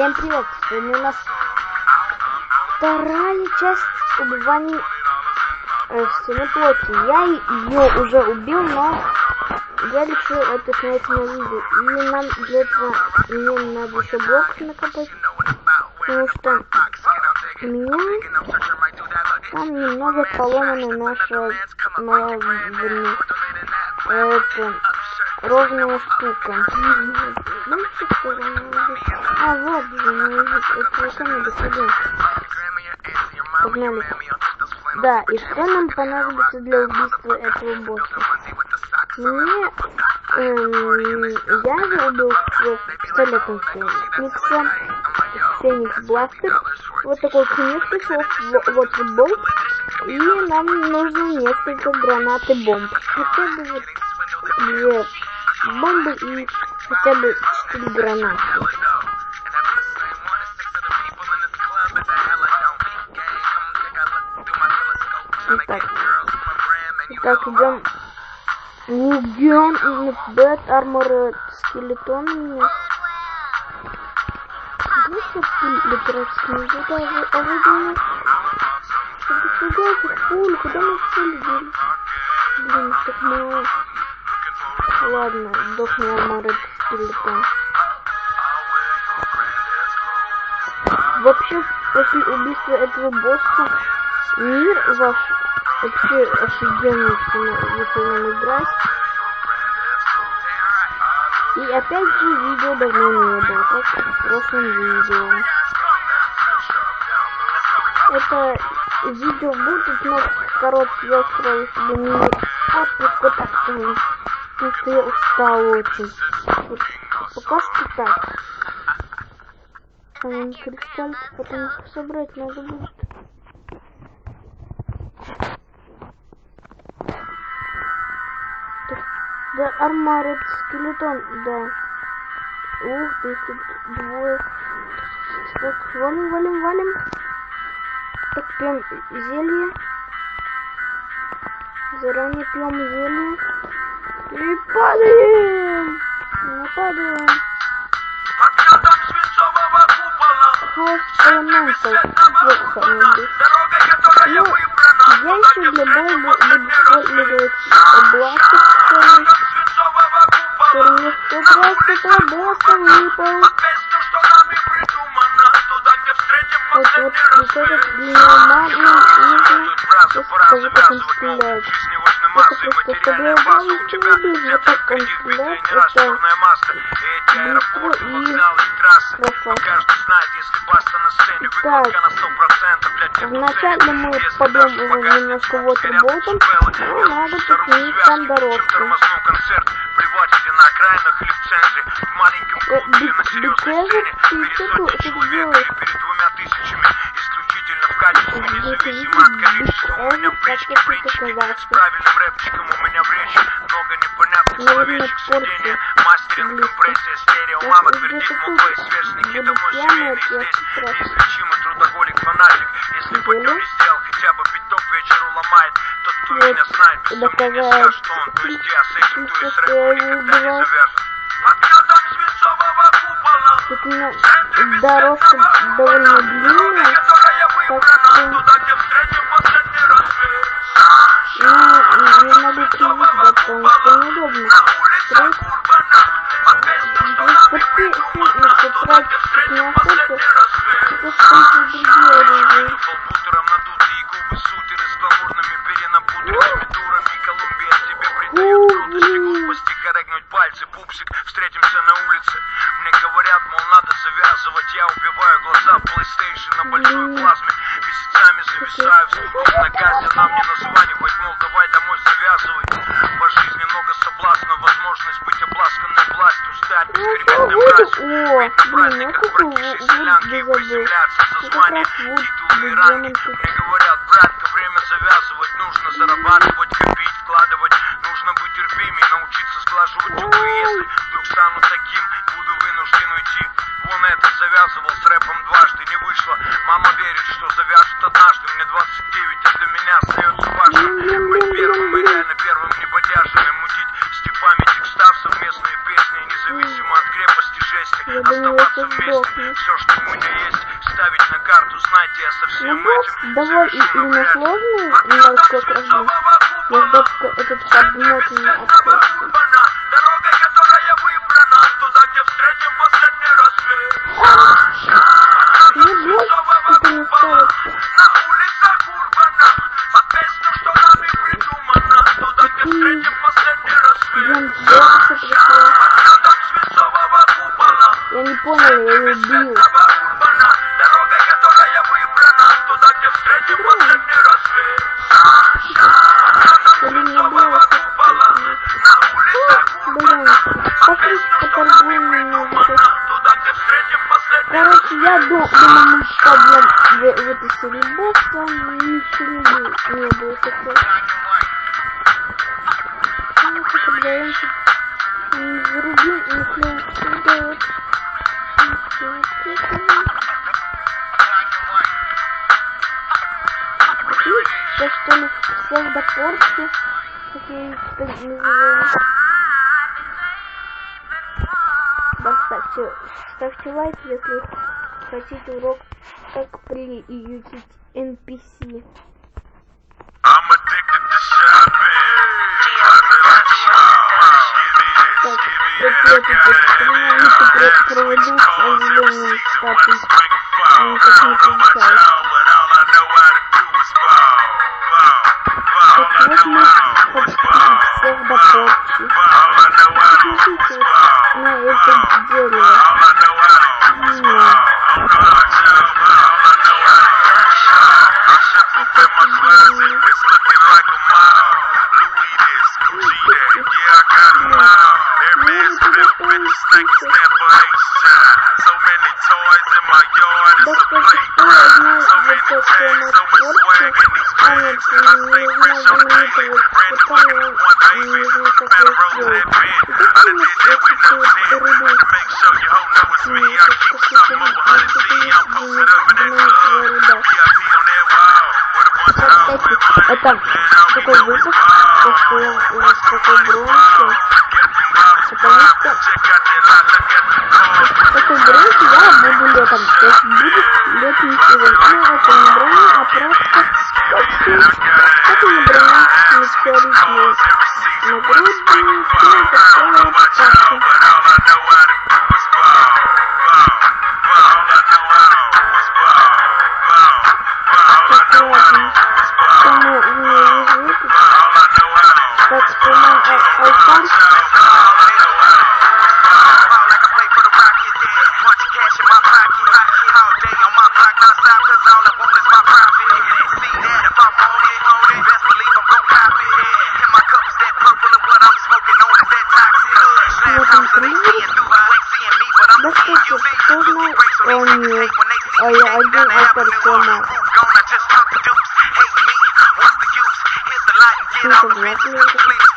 Всем привет! Сегодня у нас вторая часть убивания э, в стене плоти. Я ее уже убил, но я решил это снять на видео. И нам для этого мне надо еще блок накопать. Потому что у меня там немного поломана наша моя вернее, это ровная штука. Знаете, что А, вот ну, это надо сюда. Погнали. Да, и что нам понадобится для убийства этого босса? Мне, эм, я же убил пистолетом Феникса, Феникс Бластер, вот такой книжка, вот футбол, и нам нужно несколько гранат и бомб. Хотя бы две бомбы и хотя бы четыре гранаты. Итак идем. Он Бэт Армор Скелетон у меня. Здесь пуль литературский не даже, а вы думаете, куда этих пуль, куда мы пули дели? Блин, так мало. Ладно, сдохни Арморет Скелетон. Вообще, после убийства этого босса, мир ваш вообще офигенный, если нам играть. И опять же, видео давно не было, как в прошлом видео. Это видео будет, но короче, я устроил себе мини отпуск, так что я устал очень. Вот, пока что так. А нам кристальцы потом собрать надо будет. Да, армарит скелетон, да. Ух ты, тут двое. Так, валим, валим, валим. Так, пьем зелье. Заранее пьем зелье. И падаем! Мы падаем. Хаос элементов. Вот самый Ну, я еще для боя буду использовать бласты босса выпал. Вот, вот, вот этот длинномагный нужно. Сейчас покажу, как он стреляет. Это просто, чтобы я знал, что не убил, вот как он стреляет, это быстро и хорошо. Так, вначале мы его немножко вотерболтом, но надо починить там дорожку. на окраинах или в центре, в маленьком клубе на серьезной сцене, перед сотней человек или перед двумя тысячами, в качестве, независимо от количества, у меня в бричке, в принципе, с правильным рэпчиком у меня в речи, много непонятных словечек, сведения, мастеринг, компрессия, стерео, мама твердит, мол, твои сверстники домой семейные здесь, неизлечимый трудоголик, фанатик, если бы не сделал хотя бы пяток вечеру ломает, тот, кто меня знает, без сомнения скажет, что он, то есть я с этим, то есть рэпом никогда не завяжет. Отрядом свинцового купола, Тут у меня дорожка довольно длинная, ну, мне надо переезжать, потому что неудобно. Здесь почти фитнес тратить на охоту, это что-то другие пальцы, пупсик, встретимся на улице. Мне говорят, мол, надо завязывать, я убиваю глаза PlayStation на большой плазме. Месяцами зависаю в студии на газе, нам не названивать, мол, давай домой завязывай. По жизни много соблазна, возможность быть обласканной властью, стать вот, мразью. о, Быть в блин, праздниках, ну братишек, вот селянки и приземляться за Ну, вот титулы и ранги. Мне говорят, братка, время завязывать, нужно зарабатывать, сдохну. Все, что у меня есть, ставить на карту, знаете, я со Ну, всем босс этим довольно и, сложный, на сколько раз был. Я жду, этот подмот не открылся. Дорога, которая выбрана, туда, где встретим последний рассвет. Ну, босс, это не ставится. Туда, где встретим последний Короче, я ду- думаю, мы побьем в, в этой серии босса. Ничего не было, не такого. Ну. М, Зарубим, если сюда вот. Вот это. И сейчас что ли псевдопорчи, как я их называю. Да, ставьте, ставьте лайк, если хотите урок, как приютить NPC. Так, вот я тут эксперименты про- проводил с оживлением статуй. Ну, не получается. sick. So many toys in my yard, it's a playground. So many tags, so in these. I one baby. I with you me, I keep up in that club. VIP on that a буду летом. То есть будет летний сезон. Ну, это не а я один алкаркома. Да,